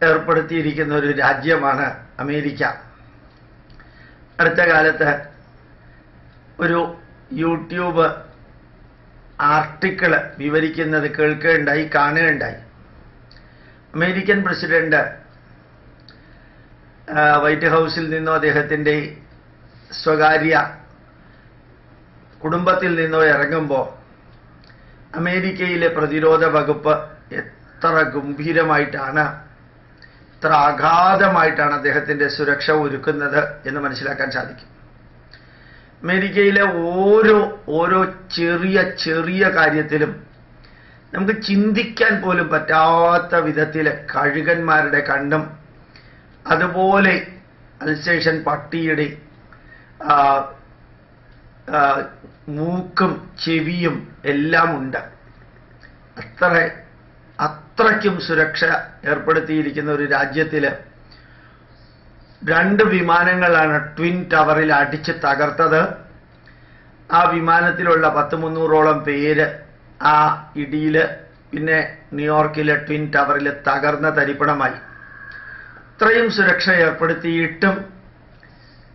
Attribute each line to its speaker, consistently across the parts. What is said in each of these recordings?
Speaker 1: ഏർപ്പെടുത്തിയിരിക്കുന്ന ഒരു രാജ്യമാണ് അമേരിക്ക. അടുത്ത കാലത്ത് ഒരു യൂട്യൂബ് ആർട്ടിക്കിൾ വിവരിക്കുന്നത് കേൾക്കുകയുണ്ടായി കാണുകയുണ്ടായി അമേരിക്കൻ പ്രസിഡന്റ് വൈറ്റ് ഹൗസിൽ നിന്നോ അദ്ദേഹത്തിന്റെ സ്വകാര്യ കുടുംബത്തിൽ നിന്നോ ഇറങ്ങുമ്പോൾ അമേരിക്കയിലെ പ്രതിരോധ വകുപ്പ് എത്ര ഗംഭീരമായിട്ടാണ് എത്ര അഗാധമായിട്ടാണ് അദ്ദേഹത്തിന്റെ സുരക്ഷ ഒരുക്കുന്നത് എന്ന് മനസ്സിലാക്കാൻ സാധിക്കും. അമേരിക്കയിലെ ഓരോ ഓരോ ചെറിയ ചെറിയ കാര്യത്തിലും നമുക്ക് ചിന്തിക്കാൻ പോലും പറ്റാത്ത വിധത്തിലെ കഴുകന്മാരുടെ കണ്ണും അതുപോലെ അൽസേഷൻ പട്ടിയുടെ മൂക്കും ചെവിയും എല്ലാം ഉണ്ട്. അത്ര അത്രയ്ക്കും സുരക്ഷ ഏർപ്പെടുത്തിയിരിക്കുന്ന ഒരു രാജ്യത്തിൽ രണ്ട് വിമാനങ്ങളാണ് ട്വിൻ ടവറിൽ അടിച്ച് തകർത്തത്. ആ വിമാനത്തിലുള്ള പത്ത് മുന്നൂറോളം പേര് ആ ഇടിയിൽ പിന്നെ ന്യൂയോർക്കിലെ ട്വിൻ ടവറിൽ തകർന്ന തരിപ്പണമായി. അത്രയും സുരക്ഷ ഏർപ്പെടുത്തിയിട്ടും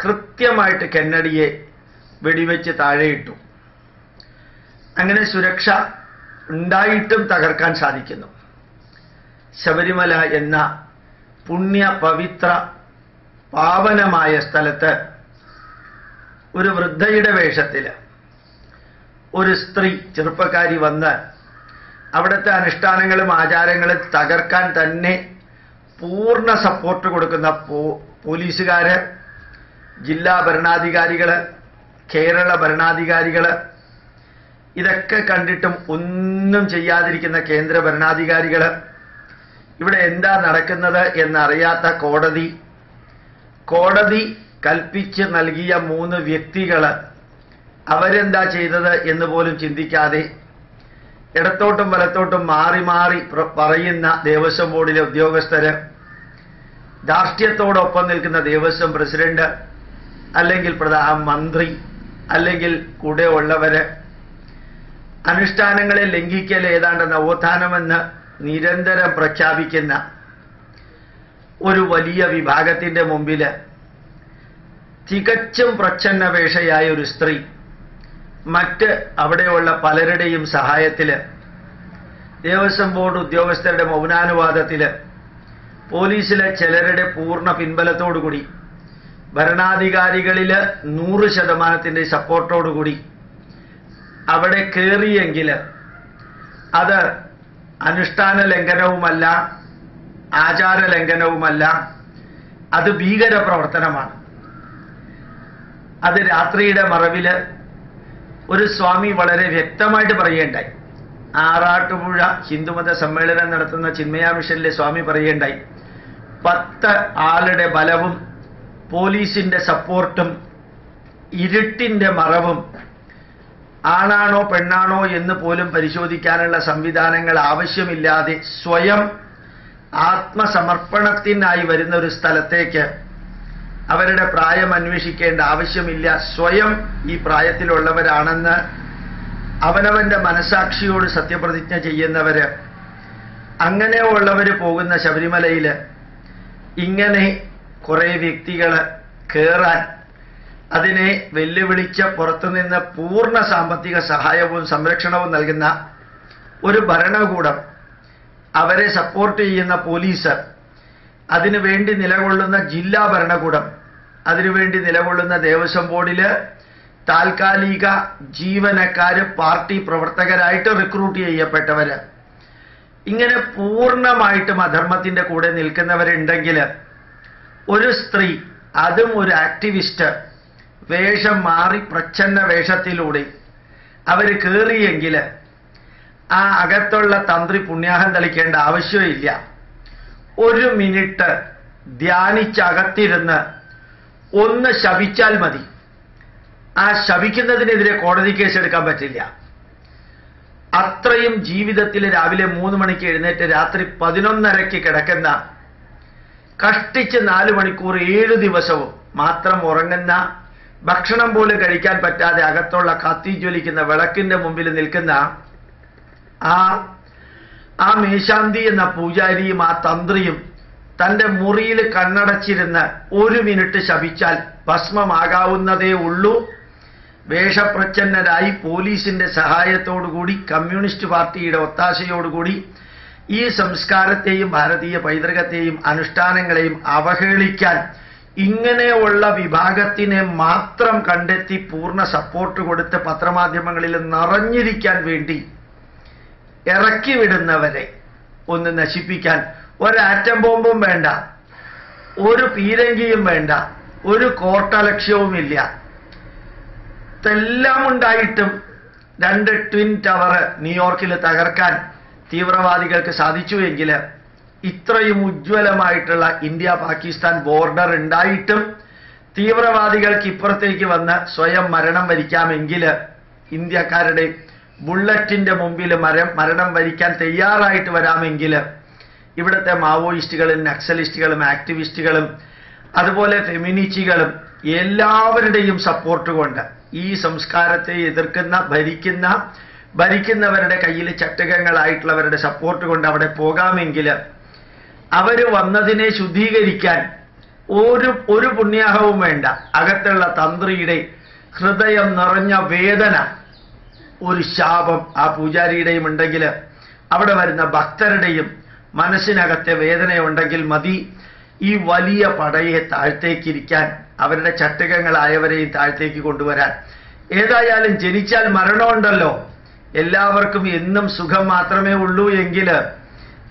Speaker 1: കൃത്യമായിട്ട് കെന്നഡിയെ വെടിവെച്ച് താഴെയിട്ടു. അങ്ങനെ സുരക്ഷ ഉണ്ടായിട്ടും തകർക്കാൻ സാധിക്കുന്നു. ശബരിമല എന്ന പുണ്യ പവിത്ര പാവനമായ സ്ഥലത്ത് ഒരു വൃദ്ധയുടെ വേഷത്തിൽ ഒരു സ്ത്രീ ചെറുപ്പക്കാരി വന്ന് അവിടുത്തെ അനുഷ്ഠാനങ്ങളും ആചാരങ്ങളും തകർക്കാൻ തന്നെ പൂർണ സപ്പോർട്ട് കൊടുക്കുന്ന പോലീസുകാർ ജില്ലാ ഭരണാധികാരികൾ കേരള ഭരണാധികാരികൾ ഇതൊക്കെ കണ്ടിട്ടും ഒന്നും ചെയ്യാതിരിക്കുന്ന കേന്ദ്ര ഭരണാധികാരികൾ ഇവിടെ എന്താ നടക്കുന്നത് എന്നറിയാത്ത കോടതി. കോടതി കൽപ്പിച്ച് നൽകിയ മൂന്ന് വ്യക്തികൾ അവരെന്താ ചെയ്തത് എന്ന് പോലും ചിന്തിക്കാതെ ഇടത്തോട്ടും വലത്തോട്ടും മാറി മാറി പറയുന്ന ദേവസ്വം ബോർഡിലെ ഉദ്യോഗസ്ഥര് ധാർഷ്ട്യത്തോടൊപ്പം നിൽക്കുന്ന ദേവസ്വം പ്രസിഡന്റ് അല്ലെങ്കിൽ പ്രധാന മന്ത്രി അല്ലെങ്കിൽ കൂടെ ഉള്ളവര്. അനുഷ്ഠാനങ്ങളെ ലംഘിക്കൽ ഏതാണ്ട് നവോത്ഥാനമെന്ന് നിരന്തരം പ്രഖ്യാപിക്കുന്ന ഒരു വലിയ വിഭാഗത്തിന്റെ മുമ്പിൽ തികച്ചും പ്രച്ഛന്നപേക്ഷയായ ഒരു സ്ത്രീ മറ്റ് അവിടെയുള്ള പലരുടെയും സഹായത്തിൽ ദേവസ്വം ബോർഡ് ഉദ്യോഗസ്ഥരുടെ മൗനാനുവാദത്തിൽ പോലീസിലെ ചിലരുടെ പൂർണ പിൻബലത്തോടുകൂടി ഭരണാധികാരികളിൽ നൂറ് ശതമാനത്തിന്റെ സപ്പോർട്ടോടുകൂടി അവിടെ കയറിയെങ്കിൽ അത് അനുഷ്ഠാന ലംഘനവുമല്ല ആചാര ലംഘനവുമല്ല അത് ഭീകര പ്രവർത്തനമാണ്. അത് രാത്രിയുടെ മറവിൽ ഒരു സ്വാമി വളരെ വ്യക്തമായിട്ട് പറയുകയുണ്ടായി. ആറാട്ടുപുഴ ഹിന്ദുമത സമ്മേളനം നടത്തുന്ന ചിന്മയാ മിഷനിലെ സ്വാമി പറയുകയുണ്ടായി. പത്ത് ആളുടെ ബലവും പോലീസിന്റെ സപ്പോർട്ടും ഇരുട്ടിന്റെ മറവും ആണാണോ പെണ്ണാണോ എന്ന് പോലും പരിശോധിക്കാനുള്ള സംവിധാനങ്ങൾ ആവശ്യമില്ലാതെ സ്വയം ആത്മസമർപ്പണത്തിനായി വരുന്ന ഒരു സ്ഥലത്തേക്ക് അവരുടെ പ്രായം അന്വേഷിക്കേണ്ട ആവശ്യമില്ല. സ്വയം ഈ പ്രായത്തിലുള്ളവരാണെന്ന് അവനവന്റെ മനസാക്ഷിയോട് സത്യപ്രതിജ്ഞ ചെയ്യുന്നവര് അങ്ങനെയുള്ളവർ പോകുന്ന ശബരിമലയിൽ ഇങ്ങനെ കുറെ വ്യക്തികൾ കേറാൻ അതിനെ വെല്ലുവിളിച്ച പുറത്തുനിന്ന് പൂർണ സാമ്പത്തിക സഹായവും സംരക്ഷണവും നൽകുന്ന ഒരു ഭരണകൂടം അവരെ സപ്പോർട്ട് ചെയ്യുന്ന പോലീസ് അതിനുവേണ്ടി നിലകൊള്ളുന്ന ജില്ലാ ഭരണകൂടം അതിനുവേണ്ടി നിലകൊള്ളുന്ന ദേവസ്വം ബോർഡിൽ താൽക്കാലിക ജീവനക്കാര് പാർട്ടി പ്രവർത്തകരായിട്ട് റിക്രൂട്ട് ചെയ്യപ്പെട്ടവര്. ഇങ്ങനെ പൂർണമായിട്ടും അധർമ്മത്തിന്റെ കൂടെ നിൽക്കുന്നവരുണ്ടെങ്കിൽ ഒരു സ്ത്രീ അതും ഒരു ആക്ടിവിസ്റ്റ് വേഷം മാറി പ്രച്ഛന്ന വേഷത്തിലൂടെ അവർ കയറിയെങ്കിൽ ആ അകത്തുള്ള തന്ത്രി പുണ്യാഹം തളിക്കേണ്ട ആവശ്യമില്ല. ഒരു മിനിറ്റ് ധ്യാനിച്ചകത്തിരുന്ന് ഒന്ന് ശപിച്ചാൽ മതി. ആ ശപിക്കുന്നതിനെതിരെ കോടതി കേസെടുക്കാൻ പറ്റില്ല. അത്രയും ജീവിതത്തിൽ രാവിലെ മൂന്ന് മണിക്ക് എഴുന്നേറ്റ് രാത്രി പതിനൊന്നരയ്ക്ക് കിടക്കുന്ന കഷ്ടിച്ച് നാല് മണിക്കൂർ ഏഴ് ദിവസവും മാത്രം ഉറങ്ങുന്ന ഭക്ഷണം പോലും കഴിക്കാൻ പറ്റാതെ അകത്തുള്ള കത്തി ജ്വലിക്കുന്ന വിളക്കിന്റെ മുമ്പിൽ നിൽക്കുന്ന ആ ആ മേശാന്തി എന്ന പൂജാരിയും ആ തന്ത്രിയും തന്റെ മുറിയിൽ കണ്ണടച്ചിരുന്ന് ഒരു മിനിറ്റ് ശപിച്ചാൽ ഭസ്മമാകാവുന്നതേ ഉള്ളൂ. വേഷപ്രച്ഛന്നരായി പോലീസിന്റെ സഹായത്തോടുകൂടി കമ്മ്യൂണിസ്റ്റ് പാർട്ടിയുടെ ഒത്താശയോടുകൂടി ഈ സംസ്കാരത്തെയും ഭാരതീയ പൈതൃകത്തെയും അനുഷ്ഠാനങ്ങളെയും അവഹേളിക്കാൻ ഇങ്ങനെയുള്ള വിഭാഗത്തിനെ മാത്രം കണ്ടെത്തി പൂർണ സപ്പോർട്ട് കൊടുത്ത് പത്രമാധ്യമങ്ങളിൽ നിറഞ്ഞിരിക്കാൻ വേണ്ടി ഇറക്കി വിടുന്നവരെ ഒന്ന് നശിപ്പിക്കാൻ ഒരാറ്റം ബോംബും വേണ്ട ഒരു പീരങ്കിയും വേണ്ട ഒരു കോട്ടലക്ഷ്യവുമില്ല ഇതെല്ലാം ഉണ്ടായിട്ടും രണ്ട് ട്വിൻ ടവർ ന്യൂയോർക്കിൽ തകർക്കാൻ തീവ്രവാദികൾക്ക് സാധിച്ചുവെങ്കിൽ ഇത്രയും ഉജ്ജ്വലമായിട്ടുള്ള ഇന്ത്യ പാകിസ്ഥാൻ ബോർഡർ ഉണ്ടായിട്ടും തീവ്രവാദികൾക്ക് ഇപ്പുറത്തേക്ക് വന്ന് സ്വയം മരണം വരിക്കാമെങ്കിൽ ഇന്ത്യക്കാരുടെ ബുള്ളറ്റിന്റെ മുമ്പിൽ മരം മരണം വരിക്കാൻ തയ്യാറായിട്ട് വരാമെങ്കിൽ ഇവിടുത്തെ മാവോയിസ്റ്റുകളും നക്സലിസ്റ്റുകളും ആക്ടിവിസ്റ്റുകളും അതുപോലെ ഫെമിനിസ്റ്റുകളും എല്ലാവരുടെയും സപ്പോർട്ട് കൊണ്ട് ഈ സംസ്കാരത്തെ എതിർക്കുന്ന ഭരിക്കുന്ന ഭരിക്കുന്നവരുടെ കയ്യിൽ ചട്ടകങ്ങളായിട്ടുള്ളവരുടെ സപ്പോർട്ട് കൊണ്ട് അവിടെ പോകാമെങ്കിൽ അവർ വന്നതിനെ ശുദ്ധീകരിക്കാൻ ഒരു ഒരു പുണ്യാഹവും വേണ്ട. അകത്തുള്ള തന്ത്രിയുടെ ഹൃദയം നിറഞ്ഞ വേദന ഒരു ശാപം ആ പൂജാരിയുടെയും ഉണ്ടെങ്കിൽ അവിടെ വരുന്ന ഭക്തരുടെയും മനസ്സിനകത്തെ വേദനയുണ്ടെങ്കിൽ മതി. ഈ വലിയ പടയെ താഴ്ത്തേക്കിരിക്കാൻ അവരുടെ ചട്ടുകങ്ങളായവരെയും താഴ്ത്തേക്ക് കൊണ്ടുവരാൻ. ഏതായാലും ജനിച്ചാൽ മരണമുണ്ടല്ലോ. എല്ലാവർക്കും എന്നും സുഖം മാത്രമേ ഉള്ളൂ എങ്കിൽ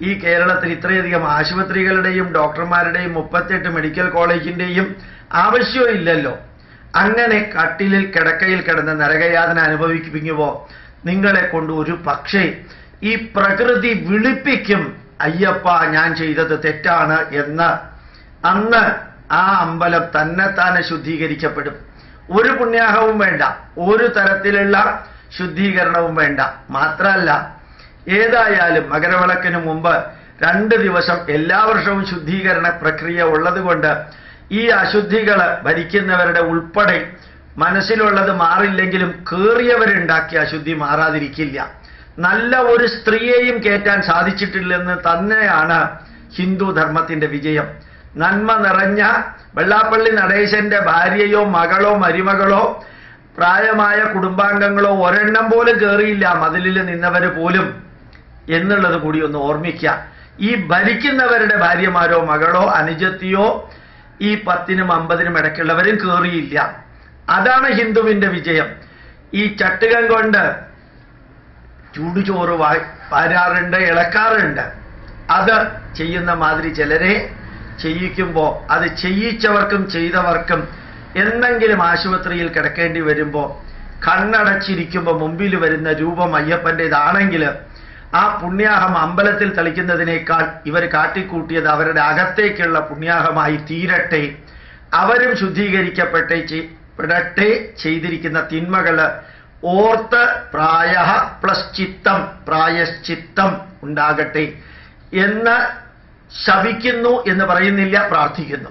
Speaker 1: ഈ കേരളത്തിൽ ഇത്രയധികം ആശുപത്രികളുടെയും ഡോക്ടർമാരുടെയും മുപ്പത്തെട്ട് മെഡിക്കൽ കോളേജിന്റെയും ആവശ്യമില്ലല്ലോ അങ്ങനെ കട്ടിലിൽ കിടക്കയിൽ കിടന്ന് നരകയാതന അനുഭവിക്കുമ്പോൾ നിങ്ങളെ കൊണ്ട് ഒരു പക്ഷേ ഈ പ്രകൃതി വിളിപ്പിക്കും അയ്യപ്പ ഞാൻ ചെയ്തത് തെറ്റാണ് എന്ന് അന്ന് ആ അമ്പലം തന്നെത്താനെ ശുദ്ധീകരിക്കപ്പെടും. ഒരു പുണ്യാഹവും വേണ്ട ഒരു തരത്തിലുള്ള ശുദ്ധീകരണവും വേണ്ട. മാത്രമല്ല ഏതായാലും മകരവിളക്കിന് മുമ്പ് രണ്ട് ദിവസം എല്ലാ വർഷവും ശുദ്ധീകരണ പ്രക്രിയ ഉള്ളതുകൊണ്ട് ഈ അശുദ്ധികൾ ഭരിക്കുന്നവരുടെ ഉൾപ്പെടെ മനസ്സിലുള്ളത് മാറില്ലെങ്കിലും കേറിയവരുണ്ടാക്കിയ അശുദ്ധി മാറാതിരിക്കില്ല. നല്ല ഒരു സ്ത്രീയെയും കയറ്റാൻ സാധിച്ചിട്ടില്ലെന്ന് തന്നെയാണ് ഹിന്ദു ധർമ്മത്തിന്റെ വിജയം. നന്മ നിറഞ്ഞ വെള്ളാപ്പള്ളി നടേശന്റെ ഭാര്യയോ മകളോ മരുമകളോ പ്രായമായ കുടുംബാംഗങ്ങളോ ഒരെണ്ണം പോലും കയറിയില്ല മതിലിൽ നിന്നവര് പോലും എന്നുള്ളത് കൂടി ഒന്ന് ഓർമ്മിക്കുക. ഈ ഭരിക്കുന്നവരുടെ ഭാര്യമാരോ മകളോ അനുജത്തിയോ ഈ പത്തിനും അമ്പതിനും ഇടയ്ക്കുള്ളവരും കയറിയില്ല അതാണ് ഹിന്ദുവിന്റെ വിജയം. ഈ ചട്ടുകം കൊണ്ട് ചൂടുചോറ് പാരാറുണ്ട് ഇളക്കാറുണ്ട്. അത് ചെയ്യുന്ന മാതിരി ചിലരെ ചെയ്യിക്കുമ്പോൾ അത് ചെയ്യിച്ചവർക്കും ചെയ്തവർക്കും എന്തെങ്കിലും ആശുപത്രിയിൽ കിടക്കേണ്ടി വരുമ്പോൾ കണ്ണടച്ചിരിക്കുമ്പോൾ മുമ്പിൽ വരുന്ന രൂപം അയ്യപ്പന്റെതാണെങ്കിൽ ആ പുണ്യാഹം അമ്പലത്തിൽ തളിക്കുന്നതിനേക്കാൾ ഇവർ കാട്ടിക്കൂട്ടിയത് അവരുടെ അകത്തേക്കുള്ള പുണ്യാഹമായി തീരട്ടെ. അവരും ശുദ്ധീകരിക്കപ്പെട്ടെ പെടട്ടെ ചെയ്തിരിക്കുന്ന തിന്മകൾ ഓർത്ത് പ്രായ പ്ലസ് ചിത്തം പ്രായശ്ചിത്തം ഉണ്ടാകട്ടെ എന്ന് ശപിക്കുന്നു എന്ന് പറയുന്നില്ല പ്രാർത്ഥിക്കുന്നു.